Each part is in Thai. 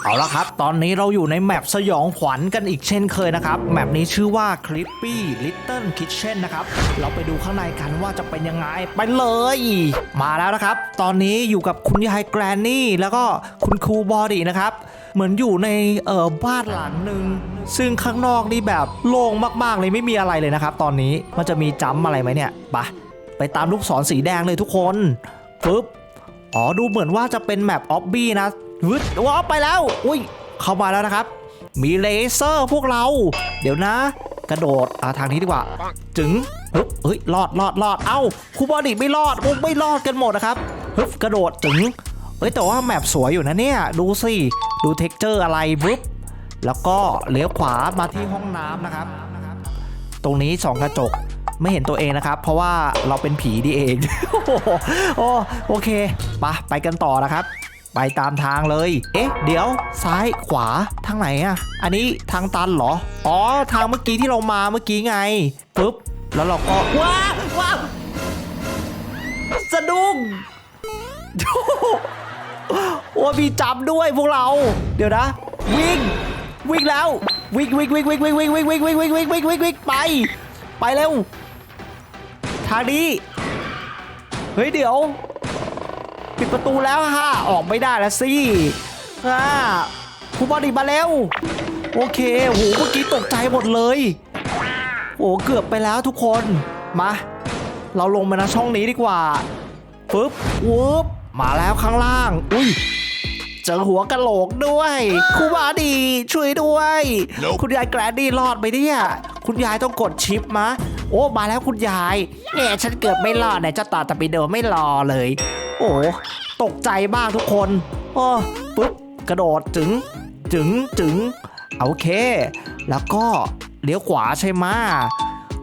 เอาละครับ ตอนนี้เราอยู่ในแมปสยองขวัญกันอีกเช่นเคยนะครับ แมปนี้ชื่อว่า Creepy Little Kitchen นะครับ เราไปดูข้างในกันว่าจะเป็นยังไง ไปเลย มาแล้วนะครับ ตอนนี้อยู่กับคุณยายแกรนนี่ แล้วก็คุณครูบอดี้นะครับ เหมือนอยู่ในเอ่อบ้านหลังหนึ่ง ซึ่งข้างนอกนี่แบบโล่งมากๆเลยไม่มีอะไรเลยนะครับ ตอนนี้มันจะมีจัมอะไรไหมเนี่ย ไปะไปตามลูกศรสีแดงเลยทุกคนปึ๊บ อ๋อ ดูเหมือนว่าจะเป็นแมปออบบี้นะ วึดว้าวไปแล้ว อุ้ย เข้ามาแล้วนะครับ มีเลเซอร์พวกเรา เดี๋ยวนะ กระโดดอาทางนี้ดีกว่า จึงฮึบเฮ้ยรอดรอดรอดเอ้าครูบอดีไม่รอดโอ้ไม่รอดกันหมดนะครับฮึบกระโดดจึงเฮ้ยแต่ว่าแมปสวยอยู่นะเนี่ย ดูสิดูเท็กเจอร์อะไรบึ๊บแล้วก็เลี้ยวขวามาที่ห้องน้ำนะครับ ตรงนี้สองกระจกไม่เห็นตัวเองนะครับ เพราะว่าเราเป็นผีดีเอง โอ้โอเคไปะไปกันต่อนะครับ ไปตามทางเลย เอ๊ะ เดี๋ยวซ้ายขวาทางไหนอะอันนี้ทางตันเหรอ อ๋อ ทางเมื่อกี้ที่เรามาเมื่อกี้ไงปุ๊บ แล้วเราก็ว้าวว้าวสะดุ้งโอ้มีจับด้วยพวกเรา เดี๋ยวนะ วิ่ง วิ่งแล้ว วิ่งวิ่งวิ่งวิ่งวิ่งวิ่งวิ่งวิ่งวิ่งวิ่งวิ่งวิ่งวิ่งวิ่งไป ไปเร็ว ทางนี้ เฮ้ยเดี๋ยว ปิดประตูแล้วฮะออกไม่ได้แล้วสิฮ่าคุณบอดี้มาแล้ว โอเคโหเมื่อกี้ตกใจหมดเลยโอ้เกือบไปแล้วทุกคนมาเราลงมานะช่องนี้ดีกว่าฟึบวูบมาแล้วข้างล่าง อุ้ยเจอหัวกะโหลกด้วยครูบาดีช่วยด้วย Nope คุณยายแกรนดี้รอดไปเนี่ยคุณยายต้องกดชิปมะ โอ้มาแล้วคุณยายแง่ฉันเกือบไม่รอดไหนเจ้าต่อตะปีโดไม่รอเลย โอ้ตกใจมากทุกคนโอ้ปุ๊บกระโดดจึงจึงจึงโอเค แล้วก็เลี้ยวขวาใช่ไหม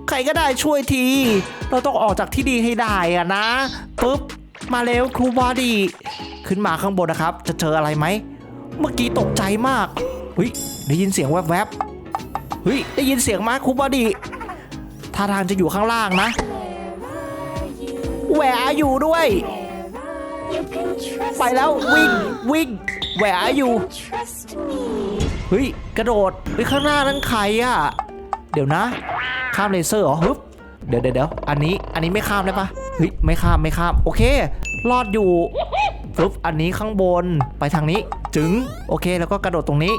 ใครก็ได้ช่วยที เราต้องออกจากที่ดีให้ได้อะนะปุ๊บมาเร็วครูบอดี้ขึ้นมาข้างบนนะครับ จะเจออะไรไหม เมื่อกี้ตกใจมากเฮ้ยได้ยินเสียงแวบๆเฮ้ยได้ยินเสียงมาครูบอดี้ท่าทางจะอยู่ข้างล่างนะแหวอยู่ด้วย ไปแล้ววิ่งวิ่งแหวอยู่ Trust me. เฮ้ยกระโดดไปข้างหน้านั้นใครอะเดี๋ยวนะ ข้ามเลเซอร์เหรอฮึบเดี๋ยวเดี๋ยวเดี๋ยวอันนี้อันนี้ไม่ข้ามได้ปะเฮ้ยไม่ข้ามไม่ข้ามโอเค รอดอยู่ปึ๊บอันนี้ข้างบนไปทางนี้จึงโอเคแล้วก็กระโดดตรงนี้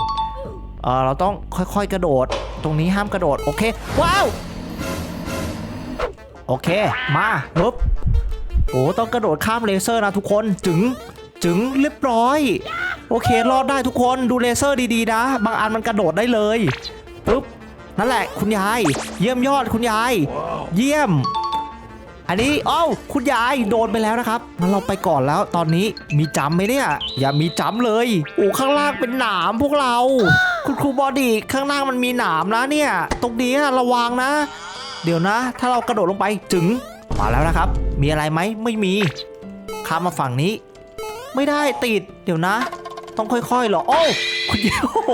เออเราต้องค่อยๆกระโดด ตรงนี้ห้ามกระโดดโอเคว้าวโอเคมาปึ๊บ โอ้ต้องกระโดดข้ามเลเซอร์นะทุกคนจึงจึงเรียบร้อย โอเครอดได้ทุกคนดูเลเซอร์ดีๆนะ บางอันมันกระโดดได้เลยปุ๊บนั่นแหละคุณยาย เยี่ยมยอดคุณยาย เยี่ยม อันนี้อ้าคุณยายโดนไปแล้วนะครับงั้นเราไปก่อนแล้วตอนนี้มีจำไหมเนี่ย อย่ามีจำเลยโอ้ข้างล่างเป็นหนามพวกเรา คุณครูบอดี้ข้างล่างมันมีหนามนะเนี่ย ตรงนี้ระวังนะ เดี๋ยวนะ ถ้าเรากระโดดลงไปจึงมาแล้วนะครับ มีอะไรไหมไม่มี ข้ามมาฝั่งนี้ ไม่ได้ติด เดี๋ยวนะ ต้องค่อยๆเหรอ โอ้คุณยายโอ้โห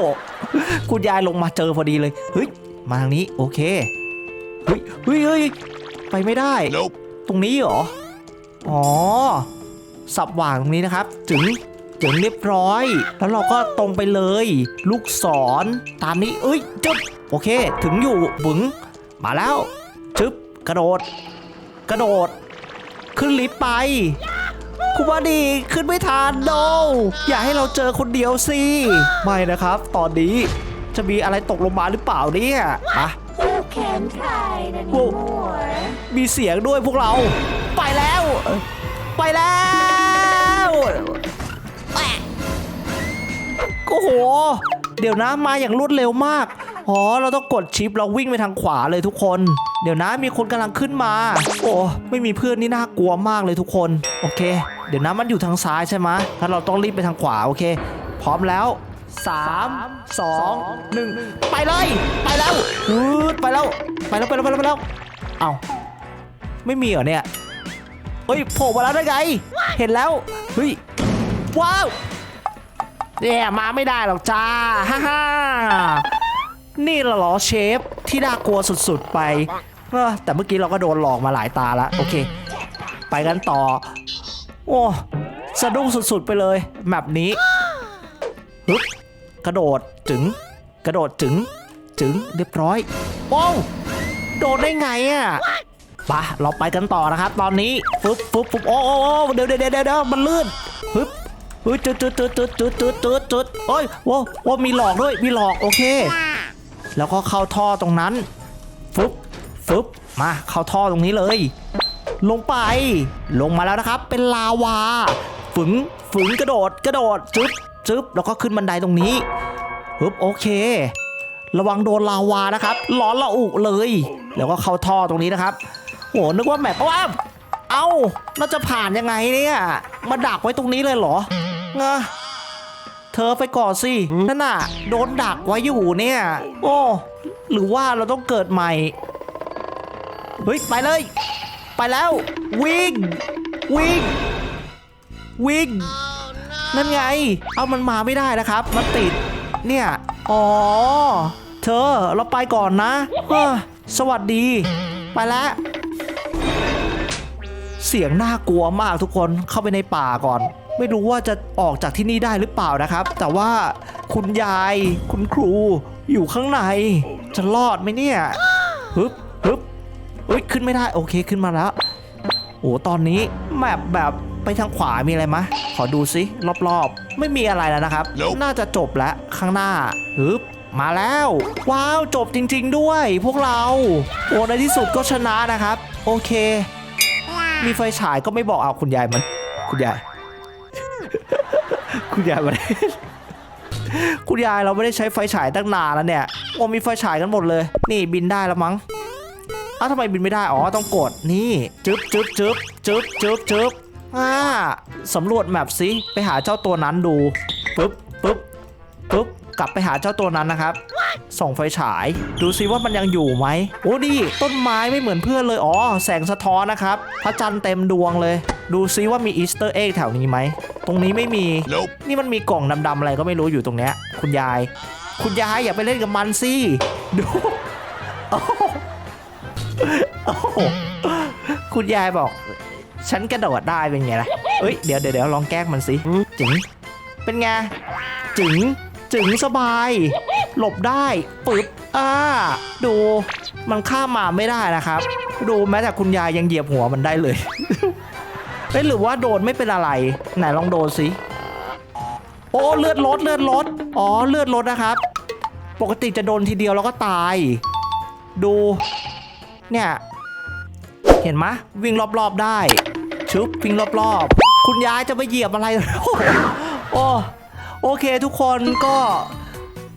คุณยายลงมาเจอพอดีเลย เฮ้ย มาทางนี้ โอเค เฮ้ยเฮ้ยเฮ้ยไปไม่ได้ Nope. ตรงนี้เหรอ อ๋อ สับหว่างตรงนี้นะครับจึงจึงเรียบร้อย แล้วเราก็ตรงไปเลย ลูกศร ตามนี้ เอ้ยจึ๊บโอเค ถึงอยู่บึงมาแล้ว จึ๊บ กระโดด กระโดด ขึ้นลิฟต์ไป คุณบอดีขึ้นไม่ทันโดอย่าให้เราเจอคนเดียวสิ ไม่นะครับ ตอนนี้จะมีอะไรตกลงมาหรือเปล่าเนี่ยอะมีเสียงด้วยพวกเรา ไปแล้ว ไปแล้วโอ้โห เดี๋ยวนะมาอย่างรวดเร็วมาก อ๋อ เราต้องกดชิปเราวิ่งไปทางขวาเลยทุกคน เดี๋ยวนะมีคนกำลังขึ้นมา โอ้ไม่มีเพื่อนนี่น่ากลัวมากเลยทุกคน โอเค เดี๋ยวนะมันอยู่ทางซ้ายใช่ไหมถ้าเราต้องรีบไปทางขวาโอเค พร้อมแล้ว3 2 1ไปเลย ไปแล้วอืดไปแล้ว ไปแล้ว ไปแล้ว ไปแล้วไปแล้วเอาไม่มีเหรอเนี่ยเฮ้ยโผล่มาแล้วได้ไง เห็นแล้วเฮ้ยว้าวเนี่ยมาไม่ได้หรอกจ้า ฮ่าฮ่า นี่ละหรอเชฟที่น่ากลัวสุดๆไปแต่เมื่อกี้เราก็โดนหลอกมาหลายตาละโอเค ไปกันต่อ โอ้สะดุ้งสุดๆไปเลยแบบนี้ฮึกระโดดถึง กระโดดถึงถึงเรียบร้อยโป้งโดดได้ไงอะปะเราไปกันต่อนะครับ ตอนนี้ฟึบฟึบฟึบโอ้โอ้เดี๋ยวเดี๋ยวเดี๋ยวมันลื่นฮึบจุดจุดจุดจุดจุดจุดจุดโอ้ยโอ้โอ้มีหลอกด้วยมีหลอกโอเค แล้วก็เข้าท่อตรงนั้นฟึบฟึบมาเข้าท่อตรงนี้เลย ลงไป ลงมาแล้วนะครับ เป็นลาวาฝึงฝึงกระโดดกระโดดจึ๊บจึ๊บแล้วก็ขึ้นบันไดตรงนี้ฮึบโอเค ระวังโดนลาวานะครับร้อนละอุเลย แล้วก็เข้าท่อตรงนี้นะครับโหนึกว่าแมปว่าเอ้าน่าจะผ่านยังไงเนี่ยมาดักไว้ตรงนี้เลยเหรอเงะ เธอไปก่อนสินั่นน่ะ โดนดักไว้อยู่เนี่ย โอ้หรือว่าเราต้องเกิดใหม่ เฮ้ย ไปเลย ไปแล้ว วิ่ง วิ่ง วิ่ง นั่นไง เอามันมาไม่ได้นะครับ มันติด เนี่ย อ๋อ เธอ เราไปก่อนนะเฮ้อสวัสดี ไปแล้วเสียงน่ากลัวมากทุกคนเข้าไปในป่าก่อน ไม่รู้ว่าจะออกจากที่นี่ได้หรือเปล่านะครับ แต่ว่าคุณยายคุณครูอยู่ข้างใน จะรอดไหมเนี่ยฮึบฮึบเอ้ยขึ้นไม่ได้โอเคขึ้นมาแล้วโอ้ตอนนี้แมปแบบไปทางขวามีอะไรมะ ขอดูซิรอบๆ ไม่มีอะไรแล้วนะครับ Nope น่าจะจบแล้วข้างหน้าฮึบมาแล้ว ว้าวจบจริง ๆ ด้วย พวกเราโอ้ในที่สุดก็ชนะนะครับ โอเค มีไฟฉายก็ไม่บอกเอาคุณยายมัน คุณยาย คุณยายมาได้คุณยายเราไม่ได้ใช้ไฟฉายตั้งนานแล้วเนี่ยโอ้มีไฟฉายกันหมดเลย นี่บินได้แล้วมั้งอ้าวทำไมบินไม่ได้ อ๋อ ต้องกด นี่ จึ๊บจึ๊บจึ๊บจึ๊บจึ๊บจึ๊บอ่าสำรวจแมปสิไปหาเจ้าตัวนั้นดู ปึ๊บปึ๊บปึ๊บ กลับไปหาเจ้าตัวนั้นนะครับ ส่องไฟฉาย ดูซิว่ามันยังอยู่ไหมโอ้ดีต้นไม้ไม่เหมือนเพื่อนเลยอ๋อแสงสะท้อนนะครับพระจันทร์เต็มดวงเลย ดูซิว่ามีอีสเตอร์เอ็กแถวนี้ไหมตรงนี้ไม่มี Nope. นี่มันมีกล่องดำๆอะไรก็ไม่รู้อยู่ตรงเนี้ยคุณยาย คุณยายอย่าไปเล่นกับมันสิดูโอ้โหโอ้โหคุณยายบอก ฉันกระโดดได้เป็นไงล่ะเอ้ยเดี๋ยวเดี๋ยวเดี๋ยวลองแกล้งมันสิจึงเป็นไงจึงจึงสบาย หลบได้ปึ๊บอ่าดูมันข้ามมาไม่ได้นะครับ ดูแม้แต่คุณยายยังเหยียบหัวมันได้เลยเอ้ยหรือว่าโดนไม่เป็นอะไร ไหนลองโดนสิโอ้เลือดลดเลือดลดอ๋อเลือดลดนะครับ ปกติจะโดนทีเดียวแล้วก็ตาย ดู เนี่ย เห็นไหมวิ่งรอบๆได้ชุบวิ่งรอบๆ คุณยายจะไปเหยียบอะไรโอ้โอเคทุกคนก็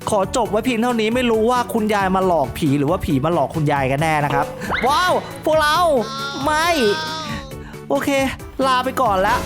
ขอจบไว้เพียงเท่านี้ไม่รู้ว่าคุณยายมาหลอกผีหรือว่าผีมาหลอกคุณยายกันแน่นะครับ ว้าว พวกเราไม่ โอเค ลาไปก่อนแล้ว